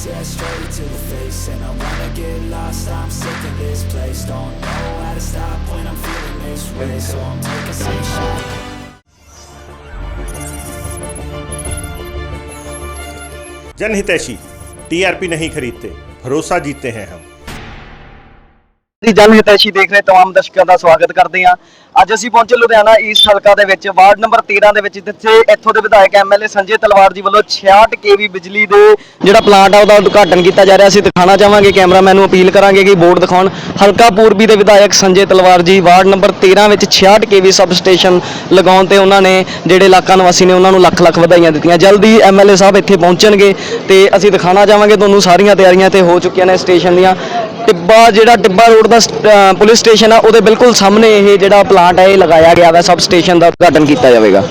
said straight to the face And I wanna get lost, I'm sick of this place Don't know how to stop when I'm feeling this way So I'm taking some shots जनहितैषी TRP नहीं खरीदते भरोसा जीतते हैं हम जनहितैषी देख रहे तमाम दर्शकों का स्वागत करते हैं ਅੱਜ ਅਸੀਂ ਪਹੁੰਚੇ ਲੁਧਿਆਣਾ ਈਸਟ ਹਲਕਾ ਦੇ ਵਿੱਚ, ਵਾਰਡ ਨੰਬਰ 13 ਦੇ ਵਿੱਚ, ਜਿੱਥੇ ਇੱਥੋਂ ਦੇ ਵਿਧਾਇਕ ਐਮਐਲਏ ਸੰਜੇ ਤਲਵਾਰ ਜੀ ਵੱਲੋਂ 66 ਕੇਵੀ ਬਿਜਲੀ ਦੇ ਜਿਹੜਾ ਪਲਾਂਟ ਆ ਉਹਦਾ ਉਦਘਾਟਨ ਕੀਤਾ ਜਾ ਰਿਹਾ। ਅਸੀਂ ਦਿਖਾਣਾ ਚਾਹਾਂਗੇ ਕੈਮਰਾਮੈਨ ਨੂੰ, ਅਪੀਲ ਕਰਾਂਗੇ ਕਿ ਬੋਰਡ ਦਿਖਾਉਣ। ਹਲਕਾ ਪੂਰਬੀ ਦੇ ਵਿਧਾਇਕ ਸੰਜੇ ਤਲਵਾਰ ਜੀ, ਵਾਰਡ ਨੰਬਰ 13 ਵਿੱਚ 66 ਕੇਵੀ ਸਬ ਸਟੇਸ਼ਨ ਲਗਾਉਣ ਤੇ ਉਹਨਾਂ ਨੇ ਜਿਹੜੇ ਇਲਾਕਾ ਨਿਵਾਸੀ ਨੇ, ਉਹਨਾਂ ਨੂੰ ਲੱਖ ਲੱਖ ਵਧਾਈਆਂ ਦਿੱਤੀਆਂ। ਜਲਦੀ ਐਮਐਲਏ ਸਾਹਿਬ ਇੱਥੇ ਪਹੁੰਚਣਗੇ ਤੇ ਅਸੀਂ ਦਿਖਾਣਾ ਚਾਹਾਂਗੇ, ਤੁਹਾਨੂੰ ਸਾਰੀਆਂ ਤਿਆਰੀਆਂ ਤੇ ਹੋ ਚੁੱਕੀਆਂ ਨੇ ਸਟੇਸ਼ਨ ਦੀਆਂ। ਟਿੱਬਾ ਜਿਹੜਾ ਟਿੱਬਾ ਰੋਡ ਦਾ ਪੁਲਿਸ ਸਟੇਸ਼ਨ ਆ, ਉਹਦੇ ਬਿਲਕੁਲ ਸਾਹਮਣੇ ਇਹ ਜਿਹੜਾ ਪਲਾਂਟ ਹੈ ਇਹ ਲਗਾਇਆ ਗਿਆ ਵਾ ਸਬ ਸਟੇਸ਼ਨ ਦਾ ਉਦਘਾਟਨ ਕੀਤਾ ਜਾਵੇਗਾ।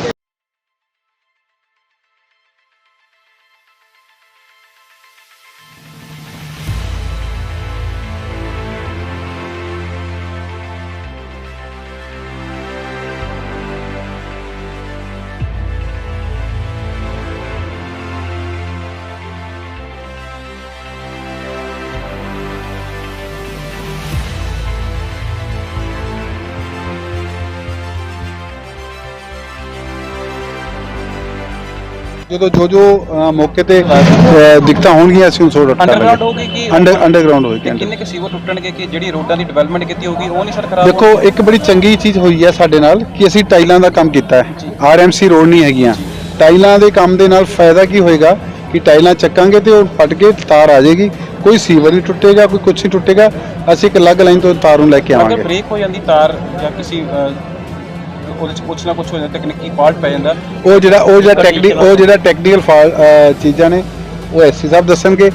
ਜਦੋਂ ਜੋ ਜੋ ਮੌਕੇ ਤੇ ਦਿੱਕਤਾਂ ਹੋਣਗੀਆਂ ਅਸੀਂ ਉਹ ਸੋਲਵ ਅੰਡਰਗਰਾਉਂਡ ਹੋਗੀ ਕਿ ਅੰਡਰ ਅੰਡਰਗਰਾਉਂਡ ਹੋਏਗੀ ਕਿ ਕਿੰਨੇ ਕਿ ਸੀਵਰ ਟੁੱਟਣਗੇ ਕਿ ਜਿਹੜੀ ਰੋਡਾਂ ਦੀ ਡਿਵੈਲਪਮੈਂਟ ਕੀਤੀ ਹੋਊਗੀ ਉਹ ਨਹੀਂ ਸਰ ਖਰਾਬ ਦੇਖੋ ਇੱਕ ਬੜੀ ਚੰਗੀ ਚੀਜ਼ ਹੋਈ ਹੈ ਸਾਡੇ ਨਾਲ ਕਿ ਅਸੀਂ ਟਾਈਲਾਂ ਦਾ ਕੰਮ ਕੀਤਾ ਹੈ। ਆਰਐਮਸੀ ਰੋਡ ਨਹੀਂ ਹੈਗੀਆਂ। ਟਾਈਲਾਂ ਦੇ ਕੰਮ ਦੇ ਨਾਲ ਫਾਇਦਾ ਕੀ ਹੋਏਗਾ ਕਿ ਟਾਈਲਾਂ ਚੱਕਾਂਗੇ ਤੇ ਉਹ ਫਟ ਕੇ ਤਾਰ ਆ ਜਾਏਗੀ। ਕੋਈ ਸੀਵਰ ਨਹੀਂ ਟੁੱਟੇਗਾ ਕੋਈ ਕੁਛ ਨਹੀਂ ਟੁੱਟੇਗਾ। ਅਸੀਂ ਇੱਕ ਅਲੱਗ ਲਾਈਨ ਤੋਂ ਤਾਰ ਨੂੰ ਲੈ ਕੇ ਅਗਰ ਆਵਾਂਗੇ। ਬ੍ਰੇਕ ਹੋ ਜਾਂਦੀ ਤਾਰ ਜਾਂ ਕਿਸੇ ਉਹਦੇ ਚ ਕੁਛ ਨਾ ਕੁਛ ਹੋ ਜਾਂਦਾ ਤਕਨੀਕੀ ਫਾਲਟ ਪੈ ਜਾਂਦਾ। ਉਹ ਜਿਹੜਾ ਉਹ ਜਿਹੜਾ ਤਾਂ ਠੀਕ ਟੈਕਨੀ ਉਹ ਜਿਹੜਾ ਟੈਕਨੀਕਲ ਫਾਲ ਚੀਜ਼ਾਂ ਨੇ ਉਹ ਐਸਸੀ ਸਾਹਿਬ ਦੱਸਣਗੇ।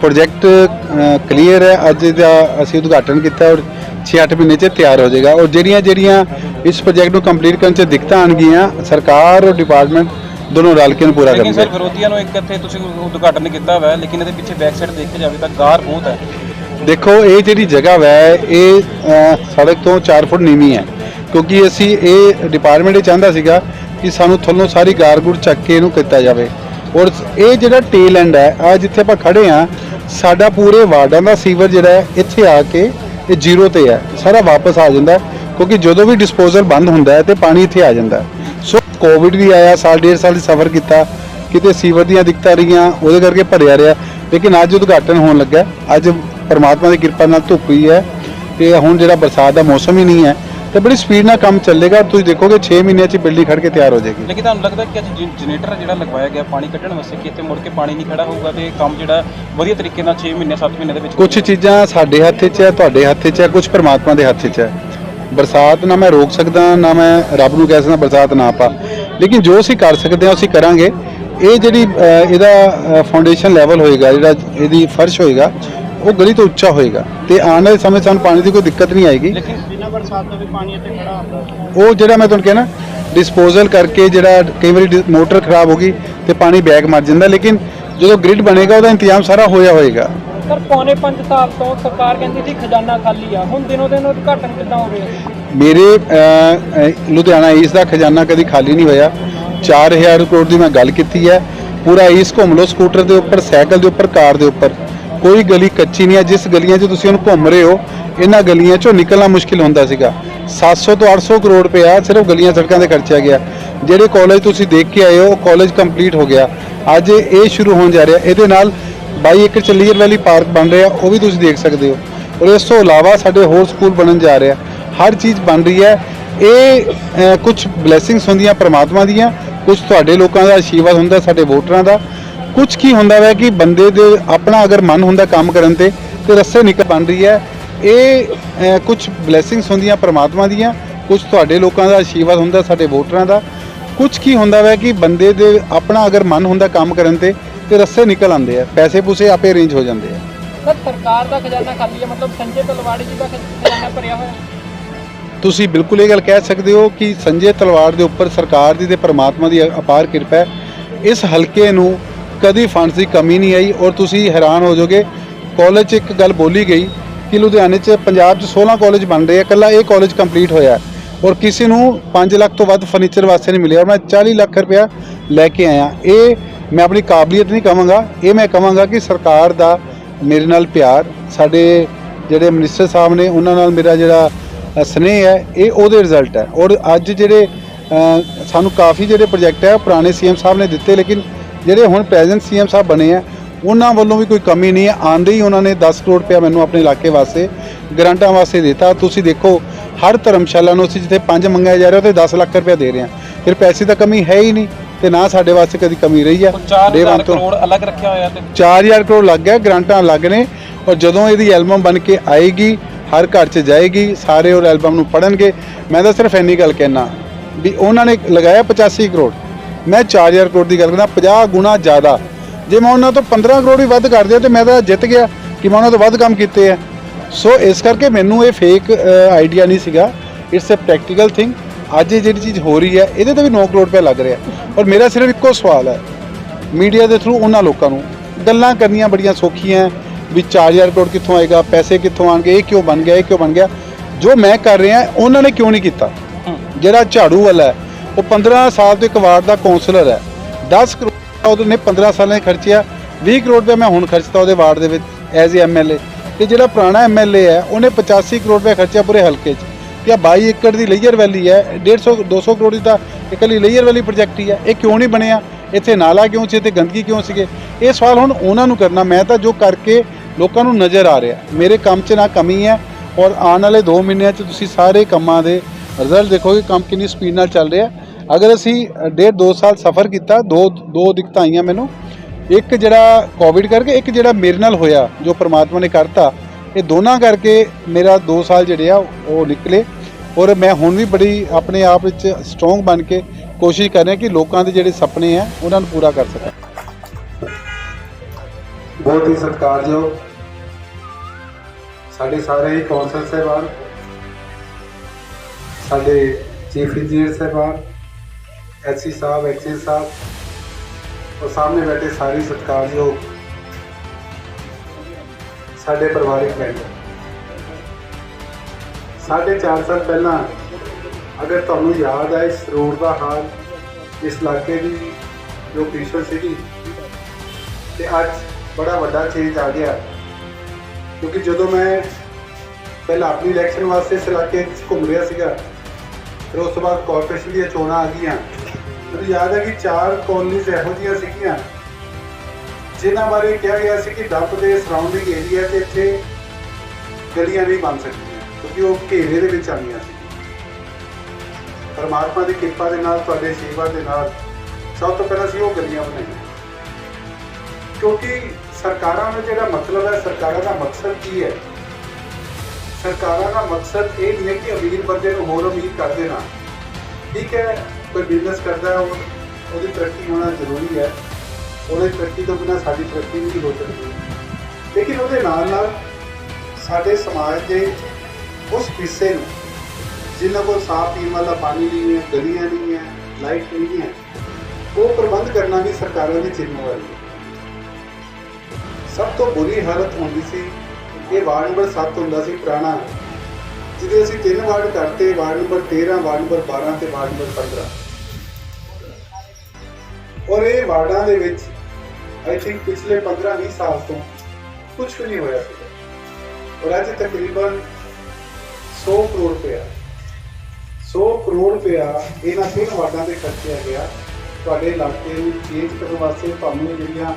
ਪ੍ਰੋਜੈਕਟ ਕਲੀਅਰ ਹੈ। ਅੱਜ ਦਾ ਅਸੀਂ ਉਦਘਾਟਨ ਕੀਤਾ ਔਰ 6-8 ਮਹੀਨੇ ਚ ਤਿਆਰ ਹੋ ਜਾਏਗਾ। ਔਰ ਜਿਹੜੀਆਂ ਜਿਹੜੀਆਂ ਇਸ ਪ੍ਰੋਜੈਕਟ ਨੂੰ ਕੰਪਲੀਟ ਕਰਨ ਚ ਦਿੱਕਤਾਂ ਆਣਗੀਆਂ ਸਰਕਾਰ ਔਰ ਡਿਪਾਰਟਮੈਂਟ ਦੋਨੋਂ ਰਲ ਕੇ ਇਹਨੂੰ ਪੂਰਾ ਲੇਕਿਨ ਸਰ ਕਰਨਗੇ ਵਿਰੋਧੀਆਂ ਨੂੰ ਇੱਕ ਇੱਥੇ ਤੁਸੀਂ ਉਦਘਾਟਨ ਕੀਤਾ ਹੋਇਆ ਲੇਕਿਨ ਇਹਦੇ ਪਿੱਛੇ ਬੈਕ ਸਾਈਡ ਦੇਖਿਆ ਜਾਵੇ ਤਾਂ ਗਾਰ ਬਹੁਤ ਹੈ। ਦੇਖੋ ਇਹ ਜਿਹੜੀ ਜਗ੍ਹਾ ਹੈ ਇਹ ਸੜਕ ਤੋਂ 4 ਫੁੱਟ ਨੀਵੀਂ ਹੈ। ਕਿਉਂਕਿ ਅਸੀਂ ਇਹ ਡਿਪਾਰਟਮੈਂਟ ਇਹ ਚਾਹੁੰਦਾ ਸੀਗਾ ਕਿ ਸਾਨੂੰ ਥੱਲੋਂ ਸਾਰੀ ਗਾਰਗੁੜ ਚੱਕ ਕੇ ਇਹਨੂੰ ਕੀਤਾ ਜਾਵੇ। ਔਰ ਇਹ ਜਿਹੜਾ ਟੇਲ ਐਂਡ ਹੈ ਆ ਜਿੱਥੇ ਆਪਾਂ ਖੜੇ ਆ ਸਾਡਾ ਪੂਰੇ ਵਾਰਡਾਂ ਦਾ ਸੀਵਰ ਜਿਹੜਾ ਹੈ, ਇੱਥੇ ਆ ਕੇ ਇਹ ਜ਼ੀਰੋ ਤੇ ਹੈ। ਸਾਰਾ ਵਾਪਸ ਆ ਜਾਂਦਾ ਕਿਉਂਕਿ ਜਦੋਂ ਵੀ ਡਿਸਪੋਜ਼ਲ ਬੰਦ ਹੁੰਦਾ ਹੈ ਤੇ ਪਾਣੀ ਇੱਥੇ ਆ ਜਾਂਦਾ ਸੋ ਕੋਵਿਡ ਵੀ ਆਇਆ, ਸਾਲ, ਡੇਢ ਸਾਲ ਸਫ਼ਰ ਕੀਤਾ, ਕਿਤੇ ਸੀਵਰ ਦੀਆਂ ਦਿੱਕਤਾਂ ਰਹੀਆਂ, ਉਹਦੇ ਕਰਕੇ ਭਰਿਆ ਰਿਹਾ। ਲੇਕਿਨ ਅੱਜ ਉਦਘਾਟਨ ਹੋਣ ਲੱਗਾ ਅੱਜ ਪਰਮਾਤਮਾ ਦੀ ਕਿਰਪਾ ਨਾਲ ਧੁੱਪ ਹੀ ਹੈ ਤੇ ਹੁਣ ਜਿਹੜਾ ਬਰਸਾਤ ਦਾ ਮੌਸਮ ਹੀ ਨਹੀਂ ਹੈ ਤੇ ਬੜੀ ਸਪੀਡ ਨਾਲ ਕੰਮ ਚੱਲੇਗਾ। ਤੁਸੀਂ ਦੇਖੋਗੇ 6 ਮਹੀਨਿਆਂ 'ਚ ਬਿਲਡਿੰਗ ਖੜ ਕੇ ਤਿਆਰ ਹੋ ਜਾਏਗੀ। ਲੇਕਿਨ ਤੁਹਾਨੂੰ ਲੱਗਦਾ ਕਿ ਅੱਜ ਜਨਰੇਟਰ ਜਿਹੜਾ ਲਗਵਾਇਆ ਗਿਆ ਪਾਣੀ ਕੱਢਣ ਵਾਸਤੇ ਕਿ ਇੱਥੇ ਮੁੜ ਕੇ ਪਾਣੀ ਨਹੀਂ ਖੜਾ ਹੋਊਗਾ ਤੇ ਕੰਮ ਜਿਹੜਾ ਵਧੀਆ ਤਰੀਕੇ ਨਾਲ 6 ਮਹੀਨੇ 7 ਮਹੀਨੇ ਦੇ ਵਿੱਚ ਕੁਝ ਚੀਜ਼ਾਂ ਸਾਡੇ ਹੱਥ 'ਚ ਹੈ ਤੁਹਾਡੇ ਹੱਥ 'ਚ ਹੈ ਕੁਝ ਪਰਮਾਤਮਾ ਦੇ ਹੱਥ 'ਚ ਹੈ। ਬਰਸਾਤ ਨਾ ਮੈਂ ਰੋਕ ਸਕਦਾ ਨਾ ਮੈਂ ਰੱਬ ਨੂੰ ਕਹਿ ਸਕਦਾ ਬਰਸਾਤ ਨਾ ਪਾ। ਲੇਕਿਨ ਜੋ ਅਸੀਂ ਕਰ ਸਕਦੇ ਹਾਂ ਅਸੀਂ ਕਰਾਂਗੇ। ਇਹ ਜਿਹੜੀ ਇਹਦਾ ਫਾਊਂਡੇਸ਼ਨ ਲੈਵਲ ਹੋਏਗਾ ਜਿਹੜਾ ਇਹਦੀ ਫਰਸ਼ ਹੋਏਗਾ ਉਹ ਗਲੀ ਤੋਂ ਉੱਚਾ ਹੋਏਗਾ ਤੇ ਆਉਣ ਵਾਲੇ ਸਮੇਂ ਸਾਨੂੰ ਪਾਣੀ ਦੀ ਕੋਈ ਦਿੱਕਤ ਨਹੀਂ ਆਏਗੀ। ਲੇਕਿਨ ਉਹ ਜਿਹੜਾ ਮੈਂ ਤੁਹਾਨੂੰ ਕਿਹਾ ਨਾ ਡਿਸਪੋਜ਼ਲ ਕਰਕੇ ਜਿਹੜਾ ਕਈ ਵਾਰੀ ਡਿ- ਮੋਟਰ ਖਰਾਬ ਹੋ ਗਈ ਤੇ ਪਾਣੀ ਬੈਗ ਮਰ ਜਾਂਦਾ ਲੇਕਿਨ ਜਦੋਂ ਗ੍ਰਿਡ ਬਣੇਗਾ ਉਹਦਾ ਇੰਤਜ਼ਾਮ ਸਾਰਾ ਹੋਇਆ ਹੋਏਗਾ। ਸਰ ਪੌਣੇ 5 ਸਾਲ ਤੋਂ ਸਰਕਾਰ ਕਹਿੰਦੀ ਸੀ ਖਜ਼ਾਨਾ ਖਾਲੀ ਆ। ਹੁਣ ਦਿਨੋ ਦਿਨ ਉਦਘਾਟਨ ਕਿੱਦਾਂ ਹੋ ਰਿਹਾ ਮੇਰੇ ਲੁਧਿਆਣਾ ਈਸ ਦਾ ਖਜ਼ਾਨਾ ਕਦੀ ਖਾਲੀ ਨਹੀਂ ਹੋਇਆ। 4000 ਕਰੋੜ ਦੀ ਮੈਂ ਗੱਲ ਕੀਤੀ ਹੈ। ਪੂਰਾ ਈਸ ਘੁੰਮ ਲਓ ਸਕੂਟਰ ਦੇ ਉੱਪਰ ਸਾਈਕਲ ਦੇ ਉੱਪਰ ਕਾਰ ਦੇ ਉੱਪਰ। ਕੋਈ ਗਲੀ ਕੱਚੀ ਨਹੀਂ ਹੈ, ਜਿਸ ਗਲੀਆਂ 'ਚ ਤੁਸੀਂ ਹੁਣ ਘੁੰਮ ਰਹੇ ਹੋ, ਇਹਨਾਂ ਗਲੀਆਂ 'ਚੋਂ ਨਿਕਲਣਾ ਮੁਸ਼ਕਿਲ ਹੁੰਦਾ ਸੀਗਾ। 700 ਤੋਂ 800 ਕਰੋੜ ਰੁਪਇਆ ਸਿਰਫ ਗਲੀਆਂ ਸੜਕਾਂ ਤੇ ਖਰਚਿਆ ਗਿਆ। ਜਿਹੜੇ ਕਾਲਜ ਤੁਸੀਂ ਦੇਖ ਕੇ ਆਏ ਹੋ, ਉਹ ਕਾਲਜ ਕੰਪਲੀਟ ਹੋ ਗਿਆ। ਅੱਜ ਇਹ ਸ਼ੁਰੂ ਹੋਣ ਜਾ ਰਿਹਾ। ਇਹਦੇ ਨਾਲ 22 ਏਕੜ ਚਲੀਅਰ ਵੈਲੀ ਪਾਰਕ ਬਣ ਰਿਹਾ, ਉਹ ਵੀ ਤੁਸੀਂ ਦੇਖ ਸਕਦੇ ਹੋ। ਔਰ ਇਸ ਤੋਂ ਇਲਾਵਾ ਸਾਡੇ ਹੋਰ ਸਕੂਲ ਬਣਨ ਜਾ ਰਿਹਾ। ਹਰ ਚੀਜ਼ ਬਣ ਰਹੀ ਹੈ। ਇਹ ਕੁਝ ਬਲੇਸਿੰਗਸ ਹੁੰਦੀਆਂ, ਪ੍ਰਮਾਤਮਾ ਦੀਆਂ। ਕੁਝ ਤੁਹਾਡੇ ਲੋਕਾਂ ਦਾ ਆਸ਼ੀਰਵਾਦ ਹੁੰਦਾ, ਸਾਡੇ ਵੋਟਰਾਂ ਦਾ। ਕੁਝ ਕੀ ਹੁੰਦਾ ਵੈ ਕਿ ਬੰਦੇ ਦੇ ਆਪਣਾ ਅਗਰ ਮਨ ਹੁੰਦਾ ਕੰਮ ਕਰਨ ਤੇ ਤੇ ਰਸਤੇ ਨਿਕਲ ਬਣ ਰਹੀ ਹੈ। ਇਹ ਕੁਝ ਬਲੇਸਿੰਗਸ ਹੁੰਦੀਆਂ ਪ੍ਰਮਾਤਮਾ ਦੀਆਂ ਕੁਝ ਤੁਹਾਡੇ ਲੋਕਾਂ ਦਾ ਆਸ਼ੀਰਵਾਦ ਹੁੰਦਾ ਸਾਡੇ ਵੋਟਰਾਂ ਦਾ। ਕੁਝ ਕੀ ਹੁੰਦਾ ਵੈ ਕਿ ਬੰਦੇ ਦੇ ਆਪਣਾ ਅਗਰ ਮਨ ਹੁੰਦਾ ਕੰਮ ਕਰਨ ਤੇ ਤੇ ਰਸਤੇ ਨਿਕਲ ਆਉਂਦੇ ਆ। ਪੈਸੇ ਪੂਸੇ ਆਪੇ ਅਰੇਂਜ ਹੋ ਜਾਂਦੇ ਆ। ਸਰ ਸਰਕਾਰ ਦਾ ਖਜ਼ਾਨਾ ਖਾਲੀ ਆ ਮਤਲਬ ਸੰਜੇ ਤਲਵਾੜੀ ਜੀ ਦਾ ਖਜ਼ਾਨਾ ਭਰਿਆ ਹੋਇਆ ਤੁਸੀਂ ਬਿਲਕੁਲ ਇਹ ਗੱਲ ਕਹਿ ਸਕਦੇ ਹੋ ਕਿ ਸੰਜੇ ਤਲਵਾਰ ਦੇ ਉੱਪਰ ਸਰਕਾਰ ਦੀ ਤੇ ਪ੍ਰਮਾਤਮਾ ਦੀ ਅਪਾਰ ਕਿਰਪਾ ਹੈ। ਇਸ ਹਲਕੇ ਨੂੰ ਕਦੀ ਫੰਡਸ ਦੀ ਕਮੀ ਨਹੀਂ ਆਈ ਔਰ ਤੁਸੀਂ ਹੈਰਾਨ ਹੋ ਜਾਓਗੇ। ਕਾਲਜ 'ਚ ਇੱਕ ਗੱਲ ਬੋਲੀ ਗਈ ਕਿ ਲੁਧਿਆਣੇ 'ਚ ਪੰਜਾਬ 'ਚ 16 ਕਾਲਜ ਬਣ ਰਹੇ ਆ ਇਕੱਲਾ ਇਹ ਕਾਲਜ ਕੰਪਲੀਟ ਹੋਇਆ ਔਰ ਕਿਸੇ ਨੂੰ 5 ਲੱਖ ਤੋਂ ਵੱਧ ਫਰਨੀਚਰ ਵਾਸਤੇ ਨਹੀਂ ਮਿਲਿਆ। ਮੈਂ 40 ਲੱਖ ਰੁਪਇਆ ਲੈ ਕੇ ਆਇਆ। ਇਹ ਮੈਂ ਆਪਣੀ ਕਾਬਲੀਅਤ ਨਹੀਂ ਕਹਾਂਗਾ। ਇਹ ਮੈਂ ਕਹਾਂਗਾ ਕਿ ਸਰਕਾਰ ਦਾ ਮੇਰੇ ਨਾਲ ਪਿਆਰ ਸਾਡੇ ਜਿਹੜੇ ਮਿਨਿਸਟਰ ਸਾਹਿਬ ਨੇ ਉਹਨਾਂ ਨਾਲ ਮੇਰਾ ਜਿਹੜਾ ਅ, ਸਨੇਹ ਹੈ ਇਹ ਉਹਦੇ ਰਿਜ਼ਲਟ ਹੈ। ਔਰ ਅੱਜ ਜਿਹੜੇ ਸਾਨੂੰ ਕਾਫੀ ਜਿਹੜੇ ਪ੍ਰੋਜੈਕਟ ਹੈ ਉਹ ਪੁਰਾਣੇ ਸੀਐਮ ਸਾਹਿਬ ਨੇ ਦਿੱਤੇ ਲੇਕਿਨ ਜਿਹੜੇ ਹੁਣ ਪ੍ਰੈਜ਼ੈਂਟ ਸੀਐਮ ਸਾਹਿਬ ਬਣੇ ਆ ਉਹਨਾਂ ਵੱਲੋਂ ਵੀ ਕੋਈ ਕਮੀ ਨਹੀਂ ਹੈ। ਆਂਦੇ ਹੀ ਉਹਨਾਂ ਨੇ 10 ਕਰੋੜ ਰੁਪਇਆ ਮੈਨੂੰ ਆਪਣੇ ਇਲਾਕੇ ਵਾਸਤੇ ਗ੍ਰਾਂਟਾਂ ਵਾਸਤੇ ਦਿੱਤਾ। ਤੁਸੀਂ ਦੇਖੋ ਹਰ ਧਰਮਸ਼ਾਲਾ ਨੂੰ ਅਸੀਂ ਜਿੱਥੇ 5 ਮੰਗਿਆ ਜਾ ਰਿਹਾ ਉੱਥੇ 10 ਲੱਖ ਰੁਪਇਆ ਦੇ ਰਹੇ ਹਾਂ ਫਿਰ ਪੈਸੇ ਦੀ ਕਮੀ ਹੈ ਹੀ ਨਹੀਂ ਤੇ ਨਾ ਸਾਡੇ ਵਾਸਤੇ ਕਦੀ ਕਮੀ ਰਹੀ one 4000 ਤੋਂ। ਕਰੋੜ ਅਲੱਗ ਰੱਖਿਆ ਹੋਇਆ ਤੇ 4000 ਕਰੋੜ ਲੱਗ ਗਿਆ ਗ੍ਰਾਂਟਾਂ ਲੱਗ ਨੇ ਔਰ ਜਦੋਂ ਇਹਦੀ ਐਲਬਮ ਬਣ ਕੇ ਆਏਗੀ ਹਰ ਘਰ 'ਚ ਜਾਏਗੀ ਸਾਰੇ ਉਹ ਐਲਬਮ ਨੂੰ ਪੜਨਗੇ ਮੈਂ ਤਾਂ ਸਿਰਫ ਇੰਨੀ ਗੱਲ ਕਹਿਣਾ ਵੀ ਉਹਨਾਂ ਨੇ ਲਗਾਇਆ 85 ਕਰੋੜ। ਮੈਂ 4000 ਕਰੋੜ ਦੀ ਗੱਲ ਕਰਦਾ 50 ਗੁਣਾ ਜ਼ਿਆਦਾ। ਜੇ ਮੈਂ ਉਹਨਾਂ ਤੋਂ 15 ਕਰੋੜ ਵੀ ਵੱਧ ਕਰ ਦਿਆਂ ਤੇ ਮੈਂ ਤਾਂ ਜਿੱਤ ਗਿਆ ਕਿ ਮੈਂ ਉਹਨਾਂ ਤੋਂ ਵੱਧ ਕੰਮ ਕੀਤੇ ਆ। ਸੋ ਇਸ ਕਰਕੇ ਮੈਨੂੰ ਇਹ ਫੇਕ ਆਈਡੀਆ ਨਹੀਂ ਸੀਗਾ। ਇਟਸ ਅ ਪ੍ਰੈਕਟੀਕਲ ਥਿੰਗ ਅੱਜ ਇਹ ਜਿਹੜੀ ਚੀਜ਼ ਹੋ ਰਹੀ ਹੈ ਇਹਦੇ ਤੇ ਵੀ 9 ਕਰੋੜ ਰੁਪਏ ਲੱਗ ਰਿਹਾ। ਔਰ ਮੇਰਾ ਸਿਰਫ ਇੱਕੋ ਸਵਾਲ ਹੈ ਮੀਡੀਆ ਦੇ ਥਰੂ ਉਹਨਾਂ ਲੋਕਾਂ ਨੂੰ। ਗੱਲਾਂ ਕਰਨੀਆਂ ਬੜੀਆਂ ਸੌਖੀਆਂ ਵੀ 4000 ਕਰੋੜ ਕਿੱਥੋਂ ਆਏਗਾ ਪੈਸੇ ਕਿੱਥੋਂ ਆਣਗੇ ਇਹ ਕਿਉਂ ਬਣ ਗਿਆ ਇਹ ਕਿਉਂ ਬਣ ਗਿਆ। ਜੋ ਮੈਂ ਕਰ ਰਿਹਾ ਉਹਨਾਂ ਨੇ ਕਿਉਂ ਨਹੀਂ ਕੀਤਾ? ਜਿਹੜਾ ਝਾੜੂ ਵਾਲਾ ਹੈ ਉਹ 15 ਸਾਲ ਤੋਂ ਇੱਕ ਵਾਰਡ ਦਾ ਕਾਉਂਸਲਰ ਹੈ। 10 ਕਰੋੜ ਉਹਨੇ 15 ਸਾਲਾਂ 'ਚ ਖਰਚਿਆ 20 ਕਰੋੜ ਰੁਪਏ ਮੈਂ ਹੁਣ ਖਰਚਤਾ ਉਹਦੇ ਵਾਰਡ ਦੇ ਵਿੱਚ ਐਜ਼ ਏ ਐਮਐਲਏ ਤੇ ਜਿਹੜਾ ਪੁਰਾਣਾ ਐਮਐਲਏ ਹੈ, ਉਹਨੇ 85 ਕਰੋੜ ਰੁਪਏ ਖਰਚਿਆ ਪੂਰੇ ਹਲਕੇ 'ਚ। ਤੇ ਆ 22 ਏਕੜ ਦੀ ਲੇਅਰ ਵੈਲੀ ਹੈ 150 200 ਕਰੋੜ ਦੀ ਤਾਂ ਇਕੱਲੀ ਲੇਅਰ ਵੈਲੀ ਪ੍ਰੋਜੈਕਟ ਹੀ ਹੈ। ਇਹ ਕਿਉਂ ਨਹੀਂ ਬਣਿਆ? ਇੱਥੇ ਨਾਲਾ ਕਿਉਂ ਸੀ? ਤੇ ਗੰਦਗੀ ਕਿਉਂ ਸੀਗੇ? ਇਹ ਸਵਾਲ ਹੁਣ ਉਹਨਾਂ ਨੂੰ ਕਰਨਾ। ਮੈਂ ਤਾਂ ਜੋ ਕਰਕੇ ਲੋਕਾਂ ਨੂੰ ਨਜ਼ਰ ਆ ਰਿਹਾ। ਮੇਰੇ ਕੰਮ 'ਚ ਨਾ ਕਮੀ ਹੈ ਔਰ ਆਉਣ ਵਾਲੇ 2 ਮਹੀਨਿਆਂ 'ਚ ਤੁਸੀਂ ਸਾਰੇ ਕੰਮਾਂ ਦੇ ਰਿਜ਼ਲਟ ਦੇਖੋਗੇ, ਕੰਮ ਕਿੰਨੀ ਸਪੀਡ ਨਾਲ ਚੱਲ ਰਿਹਾ। ਅਗਰ ਅਸੀਂ ਡੇਢ 2 ਸਾਲ ਸਫ਼ਰ ਕੀਤਾ, ਦੋ ਦੋ ਦਿੱਕਤਾਂ ਆਈਆਂ ਮੈਨੂੰ, ਇੱਕ ਜਿਹੜਾ ਕੋਵਿਡ ਕਰਕੇ, ਇੱਕ ਜਿਹੜਾ ਮੇਰੇ ਨਾਲ ਹੋਇਆ, ਜੋ ਪ੍ਰਮਾਤਮਾ ਨੇ ਕਰਤਾ, ਇਹ ਦੋਨਾਂ ਕਰਕੇ ਮੇਰਾ 2 ਸਾਲ ਜਿਹੜੇ ਆ, ਉਹ ਨਿਕਲੇ। ਔਰ ਮੈਂ ਹੁਣ ਵੀ ਬੜੀ ਆਪਣੇ ਆਪ ਵਿੱਚ ਸਟਰੋਂਗ ਬਣ ਕੇ ਕੋਸ਼ਿਸ਼ ਕਰ ਰਿਹਾ ਕਿ ਲੋਕਾਂ ਦੇ ਜਿਹੜੇ ਸੁਪਨੇ ਆ, ਉਹਨਾਂ ਨੂੰ ਪੂਰਾ ਕਰ ਸਕਾਂ। ਬਹੁਤ ਹੀ ਸਤਿਕਾਰਯੋਗ ਸਾਡੇ ਸਾਰੇ ਕੌਂਸਲ ਸਾਹਿਬਾਨ, ਸਾਡੇ ਚੀਫ ਇੰਜੀਨੀਅਰ ਸਾਹਿਬਾਨ ਐਸਸੀ ਸਾਹਿਬ, ਐਕਸੀ ਸਾਹਿਬ ਔਰ ਸਾਹਮਣੇ ਬੈਠੇ ਸਾਰੇ ਸਤਿਕਾਰਯੋਗ ਸਾਡੇ ਪਰਿਵਾਰਿਕ ਮੈਂਬਰ। ਸਾਢੇ ਚਾਰ ਸਾਲ ਪਹਿਲਾਂ ਅਗਰ ਤੁਹਾਨੂੰ ਯਾਦ ਹੈ ਇਸ ਰੋਡ ਦਾ ਹਾਲ, ਇਸ ਇਲਾਕੇ ਦੀ ਜੋ ਪੀਸ਼ਲ ਸੀਗੀ, ਤੇ ਅੱਜ ਬੜਾ ਵੱਡਾ ਚੇਂਜ ਆ ਗਿਆ। ਕਿਉਂਕਿ ਜਦੋਂ ਮੈਂ ਪਹਿਲਾਂ ਆਪਣੀ ਇਲੈਕਸ਼ਨ ਵਾਸਤੇ ਇਸ ਇਲਾਕੇ 'ਚ ਘੁੰਮ ਰਿਹਾ ਸੀਗਾ, ਫਿਰ ਉਸ ਤੋਂ ਬਾਅਦ ਕਾਰਪੋਰੇਸ਼ਨ ਦੀਆਂ ਚੋਣਾਂ ਆ ਗਈਆਂ। ਮੈਨੂੰ ਯਾਦ ਹੈ ਕਿ ਚਾਰ ਕਾਲਨੀਜ਼ ਇਹੋ ਜਿਹੀਆਂ ਸੀਗੀਆਂ, ਜਿਨ੍ਹਾਂ ਬਾਰੇ ਕਿਹਾ ਗਿਆ ਸੀ ਕਿ ਡੱਬ ਦੇ ਸਰਾਊਂਡਿੰਗ ਏਰੀਆ 'ਚ ਇੱਥੇ ਗਲੀਆਂ ਨਹੀਂ ਬਣ ਸਕਦੀਆਂ, ਕਿਉਂਕਿ ਉਹ ਘੇਰੇ ਦੇ ਵਿੱਚ ਆਉਂਦੀਆਂ ਸੀ। ਪਰਮਾਤਮਾ ਦੀ ਕਿਰਪਾ ਦੇ ਨਾਲ, ਤੁਹਾਡੇ ਸੇਵਾ ਦੇ ਨਾਲ ਸਭ ਤੋਂ ਪਹਿਲਾਂ ਸੀ ਉਹ ਗਲੀਆਂ ਬਣਾਈਆਂ। ਕਿਉਂਕਿ ਸਰਕਾਰਾਂ ਦਾ ਜਿਹੜਾ ਮਤਲਬ ਹੈ, ਸਰਕਾਰਾਂ ਦਾ ਮਕਸਦ ਕੀ ਹੈ? ਸਰਕਾਰਾਂ ਦਾ ਮਕਸਦ ਇਹ ਨਹੀਂ ਹੈ ਕਿ ਅਮੀਰ ਬੰਦੇ ਨੂੰ ਹੋਰ ਅਮੀਰ ਕਰ ਦੇਣਾ। ਠੀਕ ਹੈ ਕੋਈ ਬਿਜ਼ਨਸ ਕਰਦਾ ਹੈ, ਉਹ- ਉਹਦੀ ਤਰੱਕੀ ਹੋਣਾ ਜ਼ਰੂਰੀ ਹੈ। ਉਹਦੇ ਤਰੱਕੀ ਤੋਂ ਬਿਨਾਂ ਸਾਡੀ ਤਰੱਕੀ ਵੀ ਨਹੀਂ ਹੋ ਸਕਦੀ। ਲੇਕਿਨ ਉਹਦੇ ਨਾਲ ਨਾਲ ਸਾਡੇ ਸਮਾਜ ਦੇ ਉਸ ਹਿੱਸੇ ਨੂੰ, ਜਿਨ੍ਹਾਂ ਕੋਲ ਸਾਫ਼ ਪੀਣ ਵਾਲਾ ਪਾਣੀ ਨਹੀਂ ਹੈ, ਗਲੀਆਂ ਨਹੀਂ ਹੈ, ਲਾਈਟ ਨਹੀਂ ਹੈ, ਉਹ ਪ੍ਰਬੰਧ ਕਰਨਾ ਵੀ ਸਰਕਾਰਾਂ ਦੀ ਜ਼ਿੰਮੇਵਾਰੀ ਹੈ। ਸਭ ਤੋਂ ਬੁਰੀ ਹਾਲਤ ਹੁੰਦੀ ਸੀ, ਇਹ ਵਾਰਡ ਨੰਬਰ 7 ਹੁੰਦਾ ਸੀ ਪੁਰਾਣਾ। ਜਿਹਦੇ ਅਸੀਂ ਤਿੰਨ ਵਾਰਡ ਕਰਤੇ ਵਾਰਡ ਨੰਬਰ 13 ਵਾਰਡ ਨੰਬਰ 12 ਤੇ ਵਾਰਡ ਨੰਬਰ 15 ਔਰ ਇਹ ਵਾਰਡਾਂ ਦੇ ਵਿੱਚ ਆਈ ਥਿੰਕ ਪਿਛਲੇ 15-20 ਸਾਲ ਤੋਂ ਕੁਝ ਵੀ ਨਹੀਂ ਹੋਇਆ ਸੀ ਔਰ ਅੱਜ ਤਕਰੀਬਨ 100 ਕਰੋੜ ਰੁਪਇਆ 100 ਕਰੋੜ ਰੁਪਇਆ ਇਹਨਾਂ ਤਿੰਨ ਵਾਰਡਾਂ ਤੇ ਖਰਚਿਆ ਗਿਆ। ਤੁਹਾਡੇ ਇਲਾਕੇ ਨੂੰ ਚੇਂਜ ਕਰਨ ਵਾਸਤੇ ਤੁਹਾਨੂੰ ਜਿਹੜੀਆਂ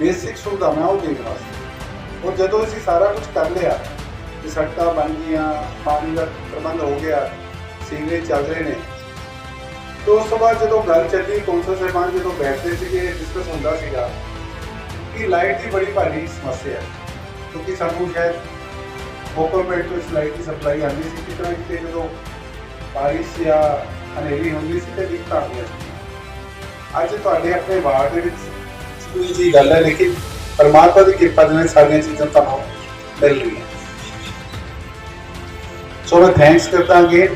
ਬੇਸਿਕ ਸੁਵਿਧਾਵਾਂ ਉਹ ਦੇਣ ਵਾਸਤੇ। ਔਰ ਜਦੋਂ ਅਸੀਂ ਸਾਰਾ ਕੁਝ ਕਰ ਲਿਆ ਤੇ ਸੜਕਾਂ ਬਣ ਗਈਆਂ, ਪਾਣੀ ਦਾ ਪ੍ਰਬੰਧ ਹੋ ਗਿਆ, ਸੀਵਰੇਜ ਚੱਲ ਰਹੇ ਨੇ ਤੇ ਉਸ ਤੋਂ ਬਾਅਦ ਜਦੋਂ ਗੱਲ ਚੱਲੀ, ਕੌਂਸਲ ਸਾਹਿਬਾਨ ਜਦੋਂ ਬੈਠਦੇ ਸੀਗੇ ਡਿਸਕਸ ਹੁੰਦਾ ਸੀਗਾ ਕਿ ਲਾਈਟ ਦੀ ਬੜੀ ਭਾਰੀ ਸਮੱਸਿਆ ਹੈ। ਕਿਉਂਕਿ ਸਾਨੂੰ ਸ਼ਾਇਦ ਗੋਕਲਮੈਂਟ ਤੋਂ ਲਾਈਟ ਦੀ ਸਪਲਾਈ ਆਉਂਦੀ ਸੀ ਕਿਤੇ ਨਾ ਕਿਤੇ ਜਦੋਂ ਬਾਰਿਸ਼ ਜਾਂ ਹਨੇਰੀ ਹੁੰਦੀ ਸੀ ਤੇ ਦਿੱਕਤਾਂ ਆਉਂਦੀਆਂ ਸੀ। ਅੱਜ ਤੁਹਾਡੇ ਆਪਣੇ ਵਾਰਡ ਦੇ ਵਿੱਚ ਕੋਈ ਜੀ ਗੱਲ ਹੈ ਲੇਕਿਨ ਪਰਮਾਤਮਾ ਦੀ ਕਿਰਪਾ ਦੇ ਨਾਲ ਸਾਰੀਆਂ ਚੀਜ਼ਾਂ ਤੁਹਾਨੂੰ ਮਿਲ ਰਹੀਆਂ। ਸੋ ਮੈਂ ਥੈਂਕਸ ਕਰਦਾ ਕਿ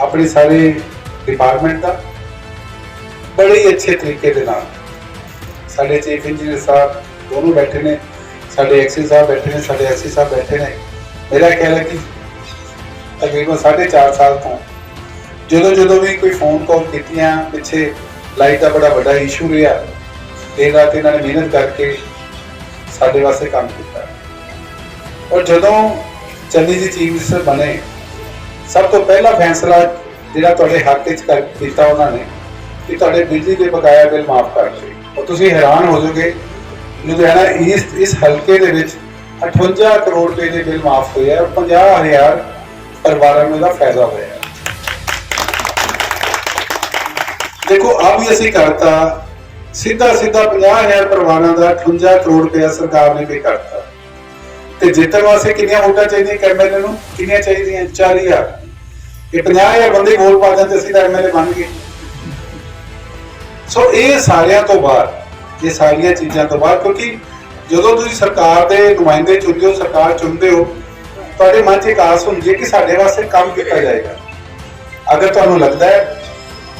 ਆਪਣੇ ਸਾਰੇ ਡਿਪਾਰਟਮੈਂਟ ਦਾ। ਬੜੇ ਹੀ ਅੱਛੇ ਤਰੀਕੇ ਦੇ ਨਾਲ। ਸਾਡੇ ਚੀਫ ਇੰਜੀਨੀਅਰ ਸਾਹਿਬ ਦੋਨੋਂ ਬੈਠੇ ਨੇ, ਸਾਡੇ ਐਕਸੀ ਸਾਹਿਬ ਬੈਠੇ ਨੇ, ਸਾਡੇ ਐਸੀ ਸਾਹਿਬ ਬੈਠੇ ਨੇ। ਮੇਰਾ ਖਿਆਲ ਹੈ ਕਿ ਤਕਰੀਬਨ 4.5 ਸਾਲ ਤੋਂ ਜਦੋਂ ਜਦੋਂ ਵੀ ਕੋਈ ਫੋਨ ਕਾਲ ਕੀਤੀਆਂ, ਪਿੱਛੇ ਲਾਈਟ ਦਾ ਬੜਾ ਵੱਡਾ ਇਸ਼ੂ ਰਿਹਾ, ਦਿਨ ਰਾਤ ਇਹਨਾਂ ਨੇ ਮਿਹਨਤ ਕਰਕੇ ਸਾਡੇ ਵਾਸਤੇ ਕੰਮ ਕੀਤਾ। ਔਰ ਜਦੋਂ ਚੰਨੀ ਜੀ ਚੀਫ ਮਿਨਿਸਟਰ ਬਣੇ, ਸਭ ਤੋਂ ਪਹਿਲਾ ਫੈਸਲਾ ਜਿਹੜਾ ਤੁਹਾਡੇ ਹੱਕ ਵਿੱਚ ਕਰ ਕੀਤਾ ਉਹਨਾਂ ਨੇ ਕਿ ਤੁਹਾਡੇ ਬਿਜਲੀ ਦੇ ਬਕਾਇਆ ਬਿੱਲ ਮਾਫ ਕਰ ਦਿੱਤੇ ਔਰ ਤੁਸੀਂ ਹੈਰਾਨ ਹੋ ਜਾਓਗੇ, ਲੁਧਿਆਣਾ ਈਸਟ ਇਸ ਹਲਕੇ ਦੇ ਵਿੱਚ 58 ਕਰੋੜ ਰੁਪਏ ਦੇ ਬਿੱਲ ਮਾਫ ਹੋਏ ਆ 50000 ਪਰਿਵਾਰਾਂ ਨੂੰ ਇਹਦਾ ਫਾਇਦਾ ਹੋਇਆ। ਦੇਖੋ ਆ ਵੀ ਅਸੀਂ ਕਰਤਾ ਸਿੱਧਾ ਸਿੱਧਾ 50000 ਪਰਿਵਾਰਾਂ ਦਾ 58 ਕਰੋੜ ਰੁਪਏ ਸਰਕਾਰ ਨੇ ਪੇ ਕਰਤਾ। ਤੇ ਜਿੱਤਣ ਵਾਸਤੇ ਕਿੰਨੀਆਂ ਵੋਟਾਂ ਚਾਹੀਦੀਆਂ ਐਮਐਲਏ ਨੂੰ? ਕਿੰਨੀਆਂ ਚਾਹੀਦੀਆਂ? 4000 ਇਹ 50000 ਬੰਦੇ ਵੋਟ ਪਾ ਜਾਂਦੇ, ਅਸੀਂ ਐਮਐਲਏ ਬਣ ਗਏ। ਸੋ ਇਹ ਸਾਰਿਆਂ ਤੋਂ ਬਾਅਦ, ਇਹ ਸਾਰੀਆਂ ਚੀਜ਼ਾਂ ਤੋਂ ਬਾਅਦ, ਕਿਉਂਕਿ ਜਦੋਂ ਤੁਸੀਂ ਸਰਕਾਰ ਦੇ ਨੁਮਾਇੰਦੇ ਚੁਣਦੇ ਹੋ, ਸਰਕਾਰ ਚੁਣਦੇ ਹੋ, ਤੁਹਾਡੇ ਮਨ 'ਚ ਇੱਕ ਆਸ ਹੁੰਦੀ ਹੈ ਕਿ ਸਾਡੇ ਵਾਸਤੇ ਕੰਮ ਕੀਤਾ ਜਾਏਗਾ। ਅਗਰ ਤੁਹਾਨੂੰ ਲੱਗਦਾ ਹੈ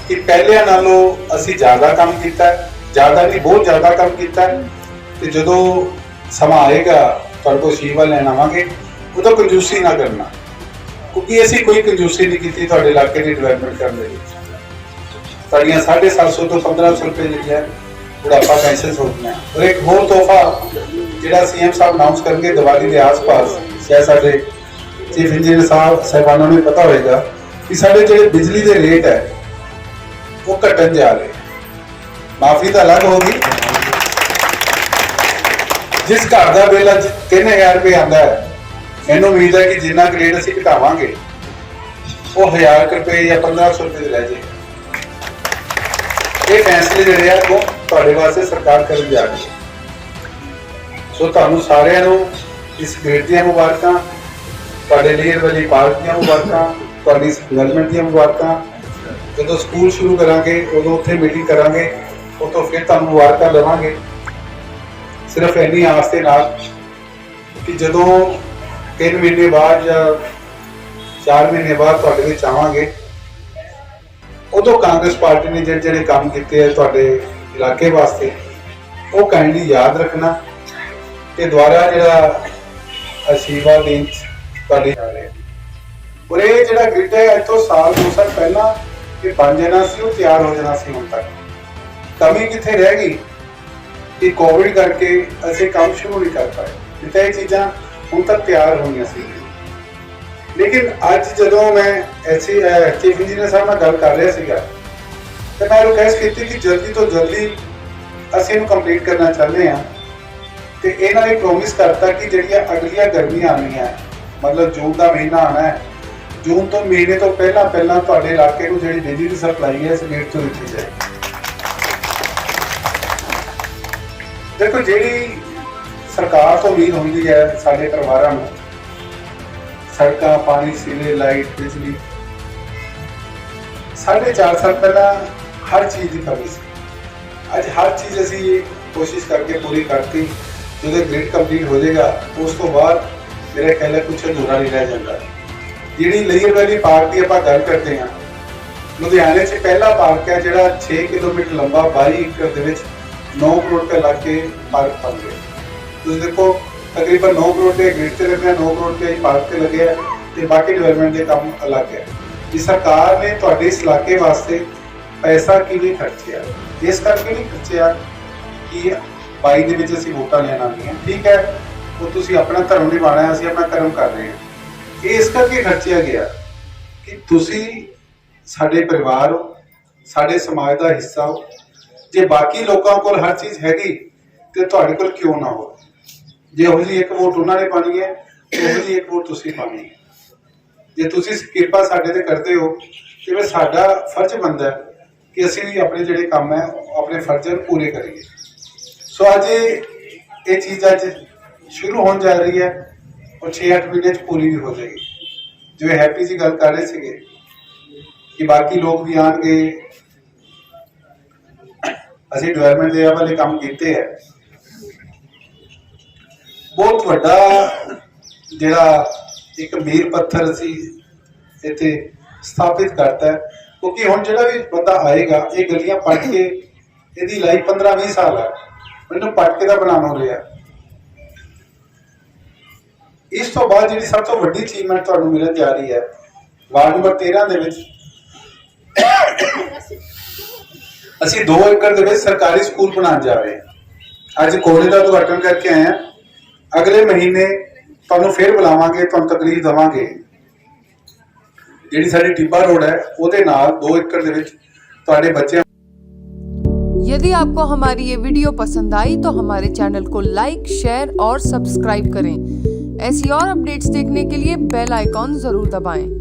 ਕਿ ਪਹਿਲਿਆਂ ਨਾਲੋਂ ਅਸੀਂ ਜ਼ਿਆਦਾ ਕੰਮ ਕੀਤਾ ਹੈ, ਜ਼ਿਆਦਾ ਨਹੀਂ, ਬਹੁਤ ਜ਼ਿਆਦਾ ਕੰਮ ਕੀਤਾ ਹੈ, ਤੇ ਜਦੋਂ ਸਮਾਂ ਆਏਗਾ, ਤੁਹਾਡੇ ਕੋਲ ਸ਼ੀਵਾ ਲੈਣ ਆਵਾਂਗੇ ਉਦੋਂ ਕੰਜੂਸੀ ਨਾ ਕਰਨਾ। ਕਿਉਂਕਿ ਅਸੀਂ ਕੋਈ ਕੰਜੂਸੀ ਨਹੀਂ ਕੀਤੀ ਤੁਹਾਡੇ ਇਲਾਕੇ ਦੀ ਡਿਵੈਲਪਮੈਂਟ ਕਰਨ ਦੇ ਵਿੱਚ। ਸਾਡੀਆਂ 750 ਤੋਂ 1500 ਰੁਪਏ ਜਿਹੜੀਆਂ ਬੁਢਾਪਾ ਪੈਨਸ਼ਨ ਹੋਣਗੀਆਂ ਔਰ ਇੱਕ ਹੋਰ ਤੋਹਫਾ ਜਿਹੜਾ ਸੀਐਮ ਸਾਹਿਬ ਅਨਾਉਂਸ ਕਰਨਗੇ ਦੀਵਾਲੀ ਦੇ ਆਸ-ਪਾਸ, ਸ਼ਾਇਦ ਸਾਡੇ ਚੀਫ ਇੰਜੀਨੀਅਰ ਸਾਹਿਬ, ਸਾਹਿਬਾਨਾਂ ਨੂੰ ਪਤਾ ਹੋਵੇਗਾ ਕਿ ਸਾਡੇ ਜਿਹੜੇ ਬਿਜਲੀ ਦੇ ਰੇਟ ਹੈ, ਉਹ ਘਟਣ ਜਾ ਰਹੇ ਮਾਫੀ ਤਾਂ ਅਲੱਗ ਹੋਗੀ ਜਿਸ ਘਰ ਦਾ ਬਿੱਲ ਅੱਜ 3000 ਰੁਪਏ ਆਂਦਾ ਹੈ, ਮੈਨੂੰ ਉਮੀਦ ਹੈ ਕਿ ਜਿੰਨਾ ਗ੍ਰੇਡ ਅਸੀਂ ਘਟਾਵਾਂਗੇ, ਉਹ 1000 ਰੁਪਏ ਜਾਂ 1500 ਰੁਪਏ ਦੇ ਰਹਿ ਜਾਏ ਇਹ ਫੈਸਲੇ ਜਿਹੜੇ ਆ, ਉਹ ਤੁਹਾਡੇ ਵਾਸਤੇ ਸਰਕਾਰ ਕਰਨ ਜਾ ਰਹੀ ਹੈ। ਸੋ ਤੁਹਾਨੂੰ ਸਾਰਿਆਂ ਨੂੰ ਇਸ ਗ੍ਰੇਡ ਦੀਆਂ ਮੁਬਾਰਕਾਂ, ਤੁਹਾਡੇ ਲਈ ਵਾਲੀ ਪਾਰਕ ਦੀਆਂ ਮੁਬਾਰਕਾਂ, ਤੁਹਾਡੀ ਡਿਵੈਲਪਮੈਂਟ ਦੀਆਂ ਮੁਬਾਰਕਾਂ। ਜਦੋਂ ਸਕੂਲ ਸ਼ੁਰੂ ਕਰਾਂਗੇ, ਉਦੋਂ ਉੱਥੇ ਮੀਟਿੰਗ ਕਰਾਂਗੇ ਉਦੋਂ ਫਿਰ ਤੁਹਾਨੂੰ ਮੁਬਾਰਕਾਂ ਦੇਵਾਂਗੇ। ਸਿਰਫ ਇੰਨੀ ਆਸ ਦੇ ਨਾਲ ਕਿ ਜਦੋਂ 3 ਮਹੀਨੇ ਬਾਅਦ ਜਾਂ 4 ਮਹੀਨੇ ਬਾਅਦ ਤੁਹਾਡੇ ਵਿੱਚ ਆਵਾਂਗੇ ਉਦੋਂ ਕਾਂਗਰਸ ਪਾਰਟੀ ਨੇ ਜਿਹੜੇ ਜਿਹੜੇ ਕੰਮ ਕੀਤੇ ਆ ਤੁਹਾਡੇ ਇਲਾਕੇ ਵਾਸਤੇ, ਉਹ ਕਾਇੰਡਲੀ ਯਾਦ ਰੱਖਣਾ ਤੇ ਦੁਬਾਰਾ ਜਿਹੜਾ ਆਸ਼ੀਰਵਾਦ ਦੇਣ 'ਚ ਜਾ ਰਹੇ। ਔਰ ਇਹ ਜਿਹੜਾ ਗ੍ਰਿਡ ਹੈ, ਇੱਥੋਂ ਸਾਲ ਦੋ ਸਾਲ ਪਹਿਲਾਂ ਇਹ ਬਣ ਜਾਣਾ ਸੀ, ਉਹ ਤਿਆਰ ਹੋ ਜਾਣਾ ਸੀ ਹੁਣ ਤੱਕ। ਕਮੀ ਕਿੱਥੇ ਰਹਿ ਗਈ? ਕਿ ਕੋਵਿਡ ਕਰਕੇ ਅਸੀਂ ਕੰਮ ਸ਼ੁਰੂ ਨਹੀਂ ਕਰ ਪਾਏ। ਨਹੀਂ ਤਾਂ ਇਹ ਚੀਜ਼ਾਂ ਹੁਣ ਤੱਕ ਤਿਆਰ ਹੋਈਆਂ ਸੀ। ਲੇਕਿਨ ਅੱਜ ਜਦੋਂ ਮੈਂ ਐਸੀ ਚੀਫ ਇੰਜੀਨੀਅਰ ਸਾਹਿਬ ਨਾਲ ਗੱਲ ਕਰ ਰਿਹਾ ਸੀਗਾ, ਤੇ ਮੈਂ ਰਿਕਵੈਸਟ ਕੀਤੀ ਕਿ ਜਲਦੀ ਤੋਂ ਜਲਦੀ ਅਸੀਂ ਇਹਨੂੰ ਕੰਪਲੀਟ ਕਰਨਾ ਚਾਹੁੰਦੇ ਹਾਂ। ਤੇ ਇਹਨਾਂ ਨੇ ਪ੍ਰੋਮਿਸ ਕਰਤਾ ਕਿ ਜਿਹੜੀਆਂ ਅਗਲੀਆਂ ਗਰਮੀਆਂ ਆਉਣੀਆਂ ਮਤਲਬ ਜੂਨ ਦਾ ਮਹੀਨਾ ਆਣਾ ਹੈ, ਜੂਨ ਤੋਂ ਮਹੀਨੇ ਤੋਂ ਪਹਿਲਾਂ ਪਹਿਲਾਂ ਤੁਹਾਡੇ ਇਲਾਕੇ ਨੂੰ ਜਿਹੜੀ ਬਿਜਲੀ ਦੀ ਸਪਲਾਈ ਹੈ ਸਟੇਟ ਤੋਂ ਦਿੱਤੀ ਜਾਏ। ਦੇਖੋ, ਜਿਹੜੀ ਸਰਕਾਰ ਤੋਂ ਉਮੀਦ ਹੁੰਦੀ ਹੈ ਸਾਡੇ ਪਰਿਵਾਰਾਂ ਨੂੰ ਸੜਕਾਂ, ਪਾਣੀ ਸੀਵਰੇਜ ਲਾਈਟ, ਬਿਜਲੀ। ਸਾਢੇ ਚਾਰ ਸਾਲ ਪਹਿਲਾਂ ਹਰ ਚੀਜ਼ ਦੀ ਕਮੀ ਸੀ। ਅੱਜ ਹਰ ਚੀਜ਼ ਅਸੀਂ ਕੋਸ਼ਿਸ਼ ਕਰਕੇ ਪੂਰੀ ਕਰਤੀ ਜਦੋਂ ਗ੍ਰਿਡ ਕੰਪਲੀਟ ਹੋ ਜਾਏਗਾ, ਉਸ ਤੋਂ ਬਾਅਦ ਮੇਰੇ ਖਿਆਲ ਹੈ ਕੁਛ ਅਧੂਰਾ ਨਹੀਂ ਰਹਿ ਜਾਂਦਾ। ਜਿਹੜੀ ਲੇਅਰ ਵੈਲੀ ਪਾਰਕ ਦੀ ਆਪਾਂ ਗੱਲ ਕਰਦੇ ਹਾਂ, ਲੁਧਿਆਣੇ 'ਚ ਪਹਿਲਾ ਪਾਰਕ ਹੈ ਜਿਹੜਾ 6 ਕਿਲੋਮੀਟਰ ਲੰਬਾ 22 ਏਕੜ ਦੇ ਵਿੱਚ 9 ਕਰੋੜ ਰੁਪਏ ਲਾ ਕੇ ਪਾਰਕ ਬਣ ਗਿਆ। ਤੁਸੀਂ ਦੇਖੋ ਤਕਰੀਬਨ 9 ਕਰੋੜ ਦੇ ਗ੍ਰਿਡ ਤੇ ਲੱਗਿਆ 9 ਕਰੋੜ ਰੁਪਏ ਪਾਰਕ ਤੇ ਲੱਗਿਆ ਤੇ ਬਾਕੀ ਡਿਵੈਲਪਮੈਂਟ ਦੇ ਕੰਮ ਅਲੱਗ ਹੈ ਇਹ ਸਰਕਾਰ ਨੇ ਤੁਹਾਡੇ ਇਸ ਇਲਾਕੇ ਵਾਸਤੇ ਪੈਸਾ ਕਿਵੇਂ ਖਰਚਿਆ? ਇਸ ਕਰਕੇ ਨਹੀਂ ਖਰਚਿਆ ਕਿ 22 ਦੇ ਵਿੱਚ ਅਸੀਂ ਵੋਟਾਂ ਲੈਣ ਆਉਂਦੀਆਂ ਠੀਕ ਹੈ, ਉਹ ਤੁਸੀਂ ਆਪਣਾ ਧਰਮ ਨਿਭਾਉਣਾ ਹੈ, ਅਸੀਂ ਆਪਣਾ ਧਰਮ ਕਰ ਰਹੇ ਹਾਂ। ਇਹ ਇਸ ਕਰਕੇ ਖਰਚਿਆ ਗਿਆ ਕਿ ਤੁਸੀਂ ਸਾਡੇ ਪਰਿਵਾਰ ਹੋ, ਸਾਡੇ ਸਮਾਜ ਦਾ ਹਿੱਸਾ ਹੋ। ਜੇ ਬਾਕੀ ਲੋਕਾਂ ਕੋਲ ਹਰ ਚੀਜ਼ ਹੈਗੀ ਤੇ ਤੁਹਾਡੇ ਕੋਲ ਕਿਉਂ ਨਾ ਹੋਵੇ? ਜੇ ਉਹ ਜੀ ਇੱਕ ਵੋਟ ਉਹਨਾਂ ਨੇ ਪਾਣੀ ਹੈ ਉਹ ਇੱਕ ਵੋਟ ਤੁਸੀਂ ਪਾਣੀ ਹੈ। ਜੇ ਤੁਸੀਂ ਕਿਰਪਾ ਸਾਡੇ ਤੇ ਕਰਦੇ ਹੋ ਤੇ ਫਿਰ ਸਾਡਾ ਫਰਜ਼ ਬਣਦਾ ਹੈ ਕਿ ਅਸੀਂ ਵੀ ਆਪਣੇ ਜਿਹੜੇ ਕੰਮ ਹੈ, ਆਪਣੇ ਫਰਜ਼ ਪੂਰੇ ਕਰੀਏ। ਸੋ ਅੱਜ ਇਹ ਇਹ ਚੀਜ਼ ਅੱਜ ਸ਼ੁਰੂ ਹੋਣ ਜਾ ਰਹੀ ਹੈ ਔਰ 6-8 ਮਹੀਨੇ ਚ ਪੂਰੀ ਵੀ ਹੋ ਜਾਏਗੀ। ਜਿਵੇਂ ਹੈਪੀ ਜੀ ਗੱਲ ਕਰ ਰਹੇ ਸੀਗੇ ਕਿ ਬਾਕੀ ਲੋਕ ਵੀ ਆਣਗੇ ਅਸੀਂ ਡਿਵੈਲਪਮੈਂਟ ਦੇ ਵਾਲੇ ਕੰਮ ਕੀਤੇ ਹੈ। ਬਹੁਤ ਵੱਡਾ ਜਿਹੜਾ ਇੱਕ ਮੀਰ ਪੱਥਰ ਸੀ ਇੱਥੇ ਸਥਾਪਿਤ ਕਰਤਾ ਕਿਉਂਕਿ ਹੁਣ ਜਿਹੜਾ ਵੀ ਬੰਦਾ ਆਏਗਾ, ਇਹ ਗਲੀਆਂ ਪੱਟ ਕੇ ਇਹਦੀ ਲਾਈਫ 15-20 ਸਾਲ ਹੈ। ਮੈਨੂੰ ਪੱਟ ਕੇ ਦਾ ਬਣਾਉਣਾ ਹੋ ਰਿਹਾ। ਇਸ ਤੋਂ ਬਾਅਦ ਜਿਹੜੀ ਸਭ ਤੋਂ ਵੱਡੀ ਅਚੀਵਮੈਂਟ ਤੁਹਾਨੂੰ ਮਿਲਣ ਜਾ ਰਹੀ ਹੈ, ਵਾਰਡ ਨੰਬਰ 13 ਦੇ ਵਿੱਚ। ਅਸੀਂ 2 ਏਕੜ ਦੇ ਵਿੱਚ ਸਰਕਾਰੀ ਸਕੂਲ ਬਣਾਉਣ ਜਾ ਰਹੇ ਹਾਂ। ਅੱਜ ਕੋਲੇ ਦਾ ਉਦਘਾਟਨ ਕਰਕੇ ਆਏ ਹਾਂ। ਅਗਲੇ ਮਹੀਨੇ ਤੁਹਾਨੂੰ ਫਿਰ ਬੁਲਾਵਾਂਗੇ ਤੁਹਾਨੂੰ ਤਕਲੀਫ ਦਵਾਂਗੇ ਜਿਹੜੀ ਸਾਡੀ ਟਿੱਬਾ ਰੋਡ ਹੈ ਉਹਦੇ ਨਾਲ 2 ਏਕੜ ਦੇ ਵਿੱਚ ਤੁਹਾਡੇ ਬੱਚੇ यदि आपको हमारी ये वीडियो पसंद आई तो हमारे चैनल को लाइक शेयर और सब्सक्राइब करें ऐसी और अपडेट्स देखने के लिए बेल आइकॉन जरूर दबाएं